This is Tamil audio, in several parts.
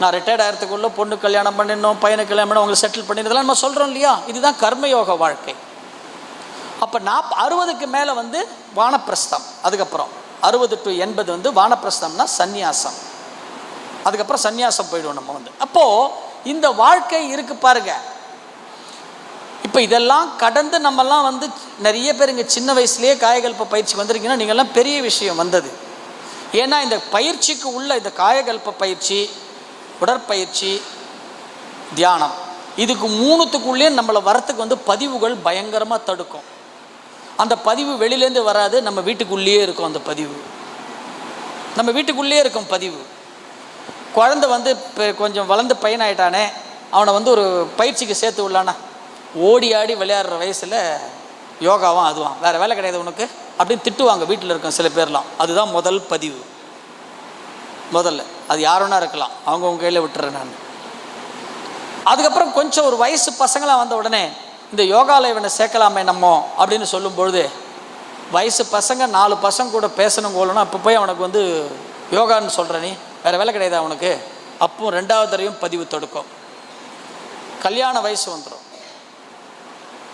நான் ரிட்டையர்ட் ஆகிறதுக்குள்ளே பொண்ணு கல்யாணம் பண்ணிடணும் பையனை கல்யாணம் பண்ணி அவங்களை செட்டில் பண்ணிடுறதெல்லாம் நம்ம சொல்கிறோம் இல்லையா? இதுதான் கர்மயோக வாழ்க்கை. அப்போ நாப் அறுபதுக்கு மேலே வந்து வானப்பிரஸ்தம். அதுக்கப்புறம் அறுபது டு எண்பது வந்து வானப்பிரஸ்தம்னா சந்நியாசம். அதுக்கப்புறம் சந்நியாசம் போயிடுவோம் நம்ம வந்து. அப்போது இந்த வாழ்க்கை இருக்கு பாருங்க. இப்போ இதெல்லாம் கடந்து நம்மலாம் வந்து நிறைய பேர் இங்கே சின்ன வயசுலேயே காயகல்ப பயிற்சி வந்திருக்கீங்கன்னா நீங்கள்லாம் பெரிய விஷயம் வந்தது. ஏன்னா இந்த பயிற்சிக்கு உள்ள இந்த காயகல்ப பயிற்சி உடற்பயிற்சி தியானம். இதுக்கு மூணுத்துக்குள்ளேயே நம்மளை வரத்துக்கு வந்து பதிவுகள் பயங்கரமாக தடுக்கும். அந்த பதிவு வெளியிலேருந்து வராது நம்ம வீட்டுக்குள்ளேயே இருக்கும் அந்த பதிவு. நம்ம வீட்டுக்குள்ளேயே இருக்கும் பதிவு. குழந்தை வந்து இப்போ கொஞ்சம் வளர்ந்து பையனாயிட்டானே அவனை வந்து ஒரு பயிற்சிக்கு சேர்த்து விடலானா ஓடி ஆடி விளையாடுற வயசில் யோகாவும் அதுவான் வேறு வேலை கிடையாது உனக்கு அப்படின்னு திட்டுவாங்க வீட்டில் இருக்கும் சில பேர்லாம். அதுதான் முதல் பதிவு. முதல்ல. அது யாருன்னா இருக்கலாம். அவங்கவுங்க கையில் விட்டுறேன் நான். அதுக்கப்புறம் கொஞ்சம் ஒரு வயசு பசங்களாம் வந்த உடனே இந்த யோகாவில் இவனை சேர்க்கலாமே நம்ம அப்படின்னு சொல்லும்பொழுது வயசு பசங்க நாலு பசங்க கூட பேசணும் கோலணும் அப்போ போய் அவனுக்கு வந்து யோகான்னு சொல்கிற நீ வேறு வேலை கிடையாது அவனுக்கு அப்பவும் ரெண்டாவது தடவையும் பதிவு தொடுக்கும். கல்யாண வயசு வந்துடும்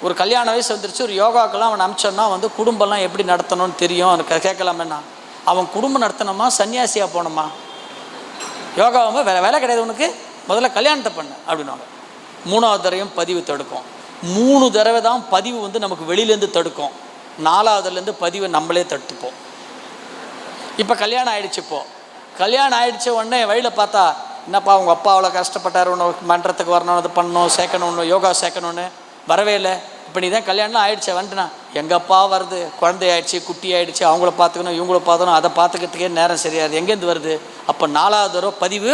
ஒரு கல்யாண வயசு வந்துருச்சு ஒரு யோகாக்கெல்லாம் அவன் அமிச்சோன்னா வந்து குடும்பம்லாம் எப்படி நடத்தணும்னு தெரியும். அவனுக்கு கேட்கலாமேண்ணா. அவன் குடும்பம் நடத்தணுமா? சன்னியாசியாக போகணுமா? யோகாவும் வேலை வேலை கிடையாது உனக்கு. முதல்ல கல்யாணத்தை பண்ணு அப்படின்னாங்க மூணாவது தடவையும் பதிவு தடுக்கும். மூணு தடவை தான் பதிவு வந்து நமக்கு வெளியிலேருந்து தடுக்கும். நாலாவதுலேருந்து பதிவை நம்மளே தடுத்துப்போம். இப்போ கல்யாணம் ஆகிடுச்சு இப்போ. கல்யாணம் ஆகிடுச்ச உடனே வழியில் பார்த்தா என்னப்பா உங்கள் அப்பா அவ்வளோ கஷ்டப்பட்டார் ஒன்று மன்றத்துக்கு வரணும் அது பண்ணணும் சேர்க்கணும்னு யோகா சேர்க்கணும்னு வரவே இல்லை. இப்போ நீ தான் கல்யாணம் ஆயிடுச்சு வந்துட்டுனா. எங்கள் அப்பா வருது? குழந்தை ஆயிடுச்சு குட்டி ஆயிடுச்சு அவங்கள பார்த்துக்கணும் இவங்கள பார்த்துக்கணும் அதை பார்த்துக்கிறதுக்கே நேரம் சரியாது. எங்கேருந்து வருது? அப்போ நாலாவது தடவை பதிவு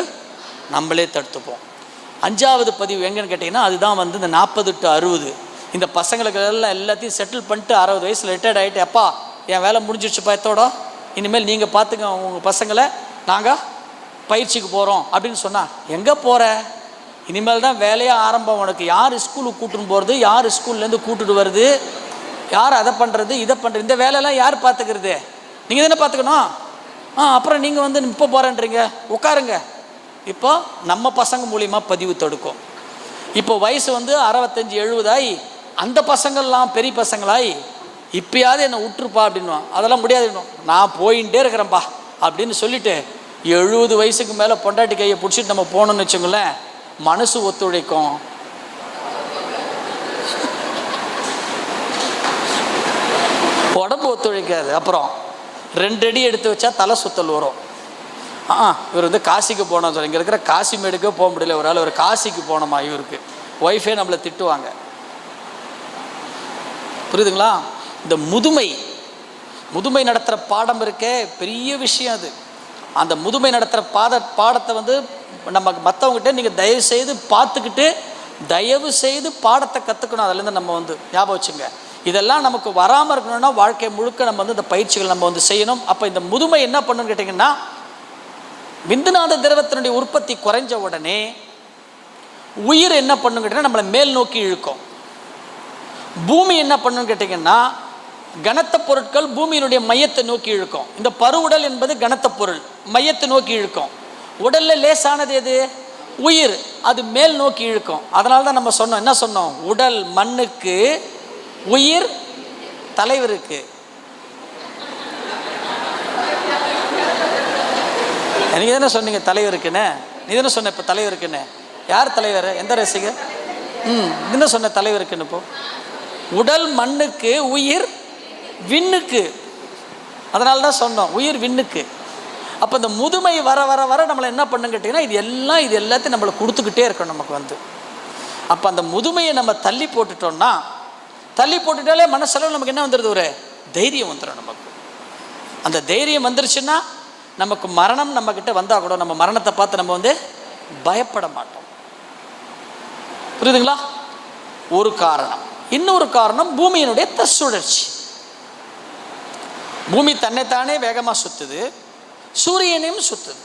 நம்மளே தடுத்துப்போம். அஞ்சாவது பதிவு எங்கன்னு கேட்டிங்கன்னா அதுதான் வந்து இந்த நாற்பது டு அறுபது. இந்த பசங்களுக்கு எல்லாம் எல்லாத்தையும் செட்டில் பண்ணிட்டு அறுபது வயசில் ரிட்டையர்ட் ஆகிட்டு அப்பா என் வேலை முடிஞ்சிடுச்சுப்பா எத்தோட? இனிமேல் நீங்கள் பார்த்துங்க உங்கள் பசங்களை நாங்கள் பயிற்சிக்கு போகிறோம் அப்படின்னு சொன்னால் எங்கே போகிற இனிமேல் தான் வேலையே ஆரம்பம். உனக்கு யார் ஸ்கூலுக்கு கூட்டின்னு போகிறது யார் ஸ்கூல்லேருந்து கூட்டுட்டு வருது? யார் அதை பண்ணுறது இதை பண்ணுறது இந்த வேலையெல்லாம் யார் பார்த்துக்கிறது? நீங்கள் தானே பார்த்துக்கணும்? ஆ அப்புறம் நீங்கள் வந்து இப்போ போகிறேன்றீங்க உட்காருங்க. இப்போ நம்ம பசங்க மூலியமாக பதிவு தடுக்கும். இப்போ வயசு வந்து அறுபத்தஞ்சி எழுபதாயி அந்த பசங்கள்லாம் பெரிய பசங்களாய் இப்பயாவது என்னை விட்டுருப்பா அப்படின்னுவான் அதெல்லாம் முடியாது இன்னும். நான் போயின்ண்டே இருக்கிறேன்ப்பா அப்படின்னு சொல்லிட்டு எழுபது வயசுக்கு மேலே பொண்டாட்டி கையை பிடிச்சிட்டு நம்ம போகணுன்னு வச்சுங்களேன் மனசு ஒத்துழைக்கும். உடம்பு ஒத்துழைக்காது. அப்புறம் ரெண்டு அடி எடுத்து வச்சா தலை சுத்தல் வரும். ஆ இவர் வந்து காசிக்கு போனோம் சொல்லி இங்கே இருக்கிற காசி மேடுக்கே போக முடியல. ஒரு ஆள் ஒரு காசிக்கு போனோமா இவருக்கு. ஒய்ஃபே நம்மளை திட்டுவாங்க. புரியுதுங்களா? இந்த முதுமை முதுமை நடத்துகிற பாடம் இருக்கே பெரிய விஷயம் அது. அந்த முதுமை நடத்துகிற பாத பாடத்தை வந்து நம்ம மற்றவங்ககிட்ட நீங்கள் தயவு செய்து பார்த்துக்கிட்டு தயவு செய்து பாடத்தை கற்றுக்கணும் அதுலேருந்து நம்ம வந்து ஞாபகம் வச்சுங்க. இதெல்லாம் நமக்கு வராமல் இருக்கணும்னா வாழ்க்கை முழுக்க நம்ம வந்து இந்த பயிற்சிகள் நம்ம வந்து செய்யணும். அப்போ இந்த முதுமை என்ன பண்ணுன்னு கேட்டிங்கன்னா விந்துநாத திரவத்தினுடைய உற்பத்தி குறைஞ்ச உடனே உயிர் என்ன பண்ணுன்னு கேட்டிங்கன்னா நம்மளை மேல் நோக்கி இழுக்கும். பூமி என்ன பண்ணுன்னு கேட்டிங்கன்னா கனத்த பொருட்கள் பூமியினுடைய மையத்தை நோக்கி இழுக்கும். இந்த பருவுடல் என்பது கனத்த பொருள். மையத்தை நோக்கி இழுக்கும். உடலில் லேசானது எது? உயிர். அது மேல் நோக்கி இழுக்கும். அதனால தான் நம்ம சொன்னோம் என்ன சொன்னோம்? உடல் மண்ணுக்கு உயிர் தலைவருக்கு. நீங்கள் தானே சொன்னீங்க தலைவருக்குன்னு? நீ தானே சொன்ன இப்போ தலைவருக்குன்னு? யார் தலைவர்? எந்த ரசிகர்? ம் என்ன சொன்ன தலைவருக்குன்னு இப்போ உடல் மண்ணுக்கு உயிர் விண்ணுக்கு. அதனால தான் சொன்னோம் உயிர் விண்ணுக்கு. அப்போ இந்த முதுமை வர வர வர நம்மளை என்ன பண்ணுன்னு கேட்டிங்கன்னா இது எல்லாம் இது எல்லாத்தையும் நம்மளை கொடுத்துக்கிட்டே இருக்கணும் நமக்கு வந்து. அப்போ அந்த முதுமையை நம்ம தள்ளி போட்டுட்டோம்னா தள்ளி போட்டுட்டாலே மனசளவு நமக்கு என்ன வந்துடுது ஒரு தைரியம் வந்துடும் நமக்கு. அந்த தைரியம் வந்துருச்சுன்னா நமக்கு மரணம் நம்மக்கிட்ட வந்தால் கூட நம்ம மரணத்தை பார்த்து நம்ம வந்து பயப்பட மாட்டோம். புரியுதுங்களா? ஒரு காரணம். இன்னொரு காரணம் பூமியினுடைய தற்சுழற்சி. பூமி தன்னைத்தானே வேகமாக சுற்றுது சூரியனையும் சுற்றுது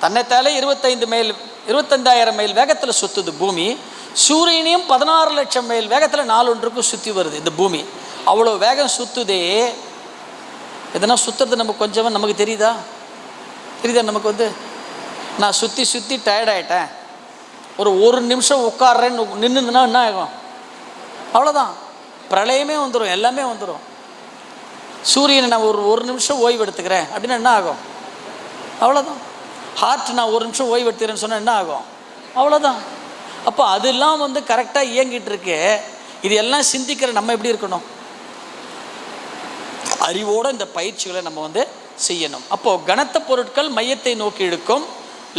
தன்னைத்தாலே இருபத்தைந்து மைல் இருபத்தஞ்சாயிரம் மைல் வேகத்தில் சுற்றுது பூமி. சூரியனையும் பதினாறு லட்சம் மைல் வேகத்தில் நாலொன்றுக்கும் சுற்றி வருது இந்த பூமி. அவ்வளோ வேகம் சுற்றுதே எதனா சுற்றுறது நமக்கு கொஞ்சமாக நமக்கு தெரியுதா? தெரியுதா நமக்கு வந்து? நான் சுற்றி சுற்றி டயர்டாயிட்டேன் ஒரு ஒரு நிமிஷம் உட்காடுறேன்னு நின்றுதுன்னா என்ன ஆகும்? அவ்வளோதான் பிரளயமே வந்துடும் எல்லாமே வந்துடும் சூரியனை நான் ஒரு ஒரு நிமிஷம் ஓய்வு எடுத்துக்கிறேன். அப்படின்னா என்ன ஆகும்? அவ்வளோதான் ஹார்ட் நான் ஒரு நிமிஷம் ஓய்வு எடுத்துக்கிறேன்னு சொன்னால் என்ன ஆகும்? அவ்வளோதான் அப்போ அதெல்லாம் வந்து கரெக்டாக இயங்கிட்டு இருக்கு. இது எல்லாம் சிந்திக்கிற நம்ம எப்படி இருக்கணும்? அறிவோடு இந்த பயிற்சிகளை நம்ம வந்து செய்யணும். அப்போது கனத்த பொருட்கள் மையத்தை நோக்கி இழுக்கும்.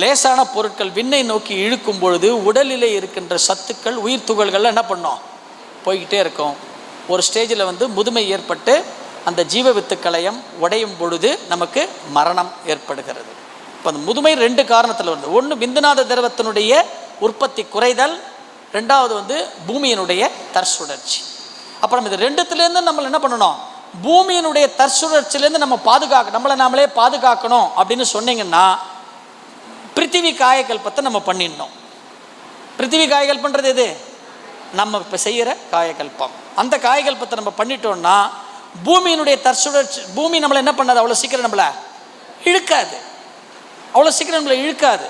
லேசான பொருட்கள் விண்ணை நோக்கி இழுக்கும் பொழுது உடலிலே இருக்கின்ற சத்துக்கள் உயிர் துகள்கள்லாம் என்ன பண்ணோம்? போய்கிட்டே இருக்கும். ஒரு ஸ்டேஜில் வந்து முதுமை ஏற்பட்டு அந்த ஜீவ வித்து உடையும் பொழுது நமக்கு மரணம் ஏற்படுகிறது. இப்போ அந்த முதுமை ரெண்டு காரணத்தில் வருது. ஒன்று விந்துநாத திரவத்தினுடைய உற்பத்தி குறைதல் ரெண்டாவது வந்து பூமியினுடைய தற்சுழற்சி. அப்புறம் இது ரெண்டுத்துலேருந்து நம்ம என்ன பண்ணணும்? பூமியினுடைய தற்சுழற்சியிலேருந்து நம்ம பாதுகாக்க நம்மளை நாமளே பாதுகாக்கணும் அப்படின்னு சொன்னீங்கன்னா பிருத்திவி காயக்கல்பத்தை நம்ம பண்ணிடணும். பிருத்திவி காயகல்பன்றது எது? நம்ம இப்போ செய்கிற காயக்கல்பம். அந்த காயகல்பத்தை நம்ம பண்ணிட்டோம்னா பூமியினுடைய தற்சுழற்சி பூமி நம்மளை என்ன பண்ணாது? அவ்வளோ சீக்கிரம் நம்மளை இழுக்காது. அவ்வளோ சீக்கிரம் நம்மளை இழுக்காது.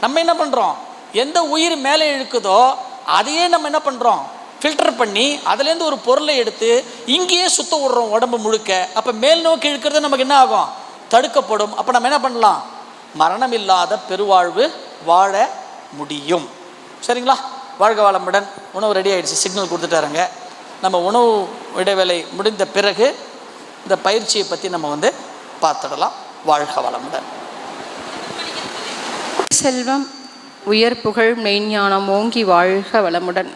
நம்ம என்ன பண்ணுறோம் எந்த உயிர் மேலே இழுக்குதோ அதையே நம்ம என்ன பண்ணுறோம் ஃபில்டர் பண்ணி அதுலேருந்து ஒரு பொருளை எடுத்து இங்கேயே சுத்த விடுறோம் உடம்பு முழுக்க. அப்போ மேல் நோக்கி இழுக்கிறது நமக்கு என்ன ஆகும்? தடுக்கப்படும். அப்போ நம்ம என்ன பண்ணலாம்? மரணம் இல்லாத பெருவாழ்வு வாழ முடியும். சரிங்களா? வாழ்க வளமுடன். உணவு ரெடி ஆகிடுச்சு சிக்னல் கொடுத்துட்டாருங்க. நம்ம உணவு இடைவேளை முடிந்த பிறகு இந்த பயிற்சியை பற்றி நம்ம வந்து பார்த்துடலாம். வாழ்க வளமுடன். செல்வம் உயர் புகழ் மெய்ஞானம் ஓங்கி வாழ்க வளமுடன்.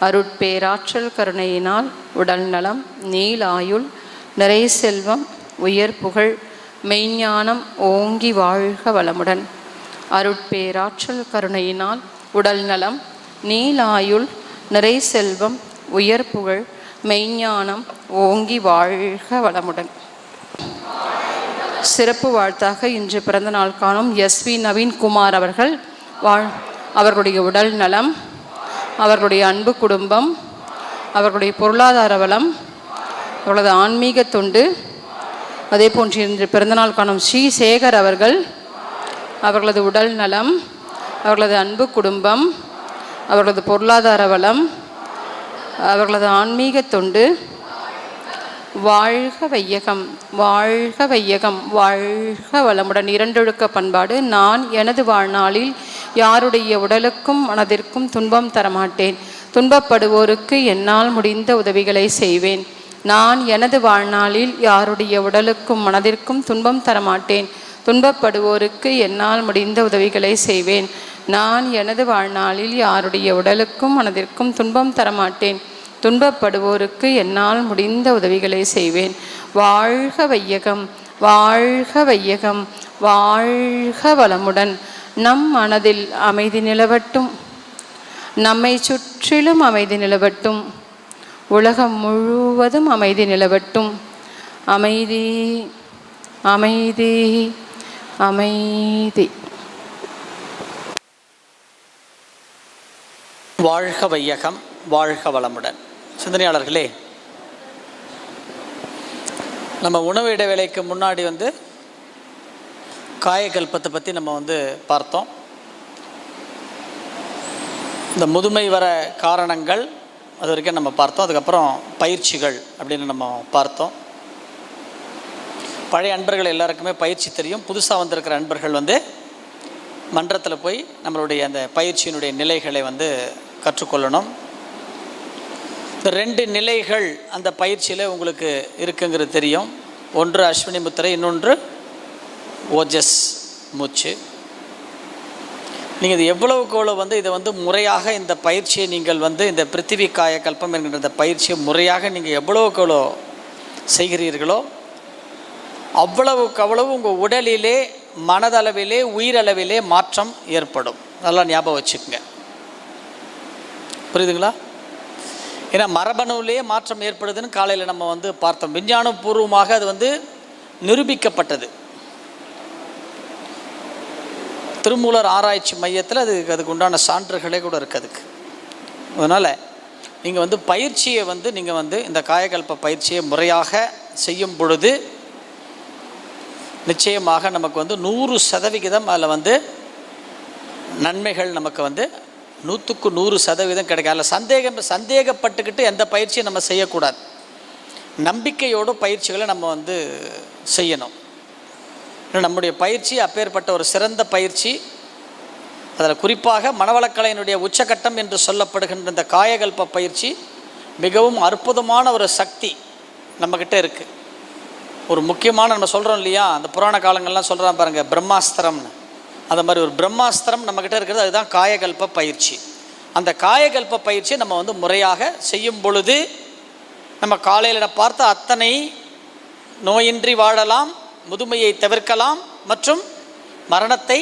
அருட்பேராற்றல் கருணையினால் உடல் நலம் நீலாயுள் நிறை செல்வம் உயர் புகழ் மெய்ஞானம் ஓங்கி வாழ்க வளமுடன். அருட்பேராற்றல் கருணையினால் உடல் நலம் நீலாயுள் நிறை செல்வம் உயர் புகழ் மெய்ஞானம் ஓங்கி வாழ்க வளமுடன். சிறப்பு வாழ்த்தாக இன்று பிறந்த நாள் காணும் எஸ்வி நவீன்குமார் அவர்கள். வாழ் அவர்களுடைய உடல் நலம் அவர்களுடைய அன்பு குடும்பம் அவர்களுடைய பொருளாதார வளம் அவர்களது ஆன்மீக தொண்டு. அதே போன்று இன்று பிறந்தநாள் காணும் ஸ்ரீ சேகர் அவர்கள். அவர்களது உடல் நலம் அவர்களது அன்பு குடும்பம் அவர்களது பொருளாதார வளம் அவர்களது ஆன்மீக தொண்டு வாழ்க வையகம் வாழ்க வையகம் வாழ்க வளமுடன் இரண்டொழுக்க பண்பாடு. நான் எனது வாழ்நாளில் யாருடைய உடலுக்கும் மனதிற்கும் துன்பம் தரமாட்டேன். துன்பப்படுவோருக்கு என்னால் முடிந்த உதவிகளை செய்வேன். நான் எனது வாழ்நாளில் யாருடைய உடலுக்கும் மனதிற்கும் துன்பம் தரமாட்டேன். துன்பப்படுவோருக்கு என்னால் முடிந்த உதவிகளை செய்வேன். நான் எனது வாழ்நாளில் யாருடைய உடலுக்கும் மனதிற்கும் துன்பம் தரமாட்டேன். துன்பப்படுவோருக்கு என்னால் முடிந்த உதவிகளை செய்வேன். வாழ்க வையகம் வாழ்க வையகம் வாழ்க வளமுடன். நம் மனதில் அமைதி நிலவட்டும். நம்மை சுற்றிலும் அமைதி நிலவட்டும். உலகம் முழுவதும் அமைதி நிலவட்டும். அமைதி அமைதி அமைதி. வாழ்க வையகம் வாழ்க வளமுடன். சிந்தனையாளர்களே நம்ம உணவு இடைவேளைக்கு முன்னாடி வந்து காயக்கல்பத்தை பற்றி நம்ம வந்து பார்த்தோம். இந்த முதுமை வர காரணங்கள் அது வரைக்கும் நம்ம பார்த்தோம். அதுக்கப்புறம் பயிற்சிகள் அப்படின்னு நம்ம பார்த்தோம். பழைய அன்பர்கள் எல்லாருக்குமே பயிற்சி தெரியும். புதுசாக வந்திருக்கிற அன்பர்கள் வந்து மன்றத்தில் போய் நம்மளுடைய அந்த பயிற்சியினுடைய நிலைகளை வந்து கற்றுக்கொள்ளணும். இந்த ரெண்டு நிலைகள் அந்த பயிற்சியில் உங்களுக்கு இருக்குங்கிறது தெரியும். ஒன்று அஸ்வினி முத்திரை இன்னொன்று ஓஜஸ் மூச்சு. நீங்கள் இது எவ்வளவுக்கு எவ்வளோ வந்து இதை வந்து முறையாக இந்த பயிற்சியை நீங்கள் வந்து இந்த பிருத்திவி காய கல்பம் என்கின்ற இந்த பயிற்சியை முறையாக நீங்கள் எவ்வளவுக்கு எவ்வளோ செய்கிறீர்களோ அவ்வளவுக்கு அவ்வளவு உங்கள் உடலிலே மனதளவிலே உயிரளவிலே மாற்றம் ஏற்படும். நல்லா ஞாபகம் வச்சுக்கோங்க. புரியுதுங்களா? ஏன்னா மரபணுவிலேயே மாற்றம் ஏற்படுதுன்னு காலையில் நம்ம வந்து பார்த்தோம். விஞ்ஞானபூர்வமாக அது வந்து நிரூபிக்கப்பட்டது. திருமூலர் ஆராய்ச்சி மையத்தில் அது அதுக்கு உண்டான சான்றுகளே கூட இருக்குது அதுக்கு. அதனால் நீங்கள் வந்து பயிற்சியை வந்து நீங்கள் வந்து இந்த காயகல்ப பயிற்சியை முறையாக செய்யும் பொழுது நிச்சயமாக நமக்கு வந்து நூறு சதவிகிதம் அதில் வந்து நன்மைகள் நமக்கு வந்து நூற்றுக்கு நூறு சதவீதம் கிடைக்கும். அதில் சந்தேகம் சந்தேகப்பட்டுக்கிட்டு எந்த பயிற்சியும் நம்ம செய்யக்கூடாது. நம்பிக்கையோடு பயிற்சிகளை நம்ம வந்து செய்யணும். நம்முடைய பயிற்சி அப்பேற்பட்ட ஒரு சிறந்த பயிற்சி. அதில் குறிப்பாக மனவளக்கலையினுடைய உச்சகட்டம் என்று சொல்லப்படுகின்ற இந்த காயகல்ப பயிற்சி மிகவும் அற்புதமான ஒரு சக்தி நம்மக்கிட்ட இருக்குது ஒரு முக்கியமான நம்ம சொல்கிறோம் இல்லையா? அந்த புராண காலங்கள்லாம் சொல்கிறான் பாருங்கள் பிரம்மாஸ்திரம்னு. அந்த மாதிரி ஒரு பிரம்மாஸ்திரம் நம்மக்கிட்ட இருக்கிறது அதுதான் காயகல்ப பயிற்சி. அந்த காயகல்ப பயிற்சியை நம்ம வந்து முறையாக செய்யும் பொழுது நம்ம காலையில் பார்த்த அத்தனை நோயின்றி வாழலாம் முதுமையை தவிர்க்கலாம் மற்றும் மரணத்தை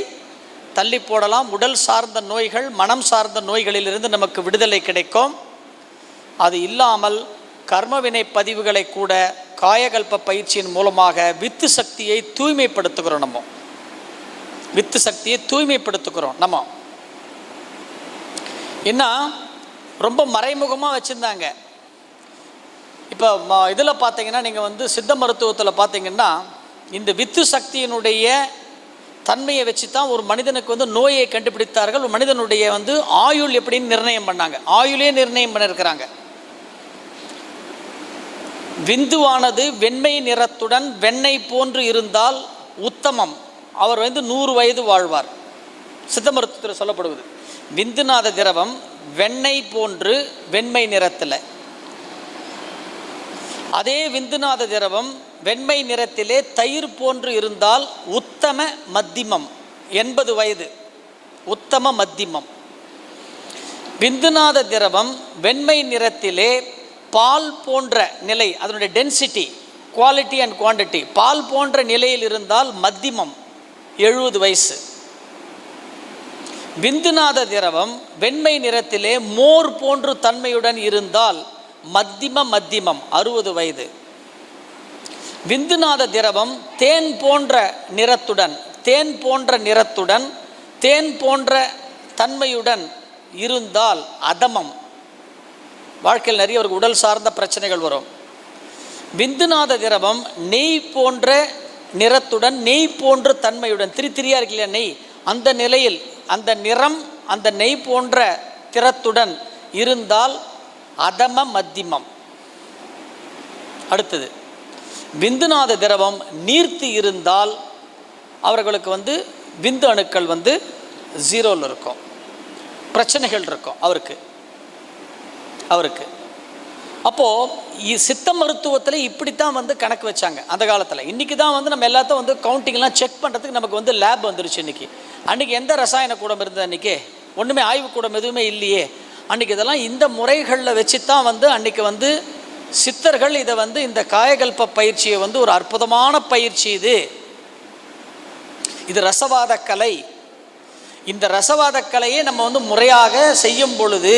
தள்ளி போடலாம். உடல் சார்ந்த நோய்கள் மனம் சார்ந்த நோய்களிலிருந்து நமக்கு விடுதலை கிடைக்கும். அது இல்லாமல் கர்மவினை பதிவுகளை கூட காயகல்ப பயிற்சியின் மூலமாக வித்து சக்தியை தூய்மைப்படுத்துகிறோம் நம்ம. வித்து சக்தியை தூய்மைப்படுத்துகிறோம். நம்ம. என்ன ரொம்ப மறைமுகமாக வச்சுருந்தாங்க. இப்போ இதில் பார்த்தீங்கன்னா நீங்கள் வந்து சித்த மருத்துவத்தில் பார்த்தீங்கன்னா இந்த வித்து சக்தியினுடைய தன்மையை வச்சு தான் ஒரு மனிதனுக்கு வந்து நோயை கண்டுபிடித்தார்கள். ஒரு மனிதனுடைய வந்து ஆயுள் எப்படின்னு நிர்ணயம் பண்ணாங்க. ஆயுளே நிர்ணயம் பண்ணியிருக்கிறாங்க விந்துவானது வெண்மை நிறத்துடன் வெண்ணெய் போன்று இருந்தால் உத்தமம். அவர் வந்து நூறு வயது வாழ்வார். சித்த மருத்துவத்தில் சொல்லப்படுவது. விந்துநாத திரவம் வெண்ணெய் போன்று வெண்மை நிறத்தில். அதே விந்துநாத திரவம் வெண்மை நிறத்திலே தயிர் போன்று இருந்தால் உத்தம மத்திமம். எண்பது வயது. உத்தம மத்திமம். விந்துநாத திரவம் வெண்மை நிறத்திலே பால் போன்ற நிலை அதனுடைய டென்சிட்டி குவாலிட்டி அண்ட் குவாண்டிட்டி பால் போன்ற நிலையில் இருந்தால் மத்திமம். எழுபது வயசு. விந்துநாத திரவம் வெண்மை நிறத்திலே மோர் போன்று தன்மையுடன் இருந்தால் மத்திம மத்திமம் அறுபது வயது. விந்துநாத திரவம் தேன் போன்ற நிறத்துடன் தேன் போன்ற நிறத்துடன் தேன் போன்ற தன்மையுடன் இருந்தால் அதமம். வாழ்க்கையில் நிறைய ஒரு உடல் சார்ந்த பிரச்சனைகள் வரும். விந்துநாத திரவம் நெய் போன்ற நிறத்துடன் நெய் போன்ற தன்மையுடன். திரி திரியா இருக்கு இல்லையா நெய்? அந்த நிலையில் அந்த நிறம் அந்த நெய் போன்ற திறத்துடன் இருந்தால் அதம மத்திமம். அடுத்தது விந்துநாத திரவம் நீர்த்து இருந்தால் அவர்களுக்கு வந்து விந்து அணுக்கள் வந்து ஜீரோவில் இருக்கும். பிரச்சனைகள் இருக்கும் அவருக்கு. அவருக்கு. அப்போது சித்த மருத்துவத்தில் இப்படித்தான் வந்து கணக்கு வச்சாங்க அந்த காலத்தில். இன்றைக்கி தான் வந்து நம்ம எல்லாத்தையும் வந்து கவுண்டிங்லாம் செக் பண்ணுறதுக்கு நமக்கு வந்து லேப் வந்துருச்சு இன்றைக்கி அன்றைக்கி எந்த ரசாயன கூடம் இருந்தது அன்றைக்கி ஒன்றுமே ஆய்வுக்கூடம் எதுவுமே இல்லையே. அன்றைக்கி இதெல்லாம் இந்த முறைகளில் வச்சு தான் வந்து அன்றைக்கி வந்து சித்தர்கள் இதை வந்து இந்த காயகல்ப பயிற்சியை வந்து ஒரு அற்புதமான பயிற்சி இது. இது ரசவாத கலை இந்த ரசவாத கலையை நம்ம வந்து முறையாக செய்யும் பொழுது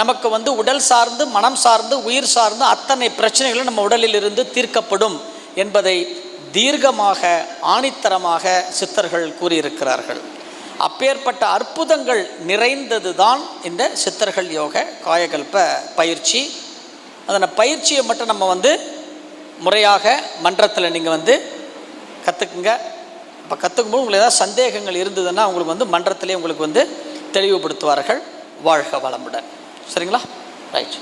நமக்கு வந்து உடல் சார்ந்து மனம் சார்ந்து உயிர் சார்ந்து அத்தனை பிரச்சனைகளும் நம்ம உடலில் இருந்து தீர்க்கப்படும் என்பதை தீர்க்கமாக ஆணித்தரமாக சித்தர்கள் கூறியிருக்கிறார்கள். அப்பேற்பட்ட அற்புதங்கள் நிறைந்தது தான் இந்த சித்தர்கள் யோக காயகல்ப பயிற்சி. அதனை பயிற்சியை மட்டும் நம்ம வந்து முறையாக மன்றத்தில் நீங்கள் வந்து கற்றுக்குங்க இப்போ கற்றுக்கும்போது உங்களுக்கு ஏதாவது சந்தேகங்கள் இருந்ததுன்னா உங்களுக்கு வந்து மன்றத்திலே உங்களுக்கு வந்து தெளிவுபடுத்துவார்கள். வாழ்க வளமுடன். சரிங்களா? ரைட்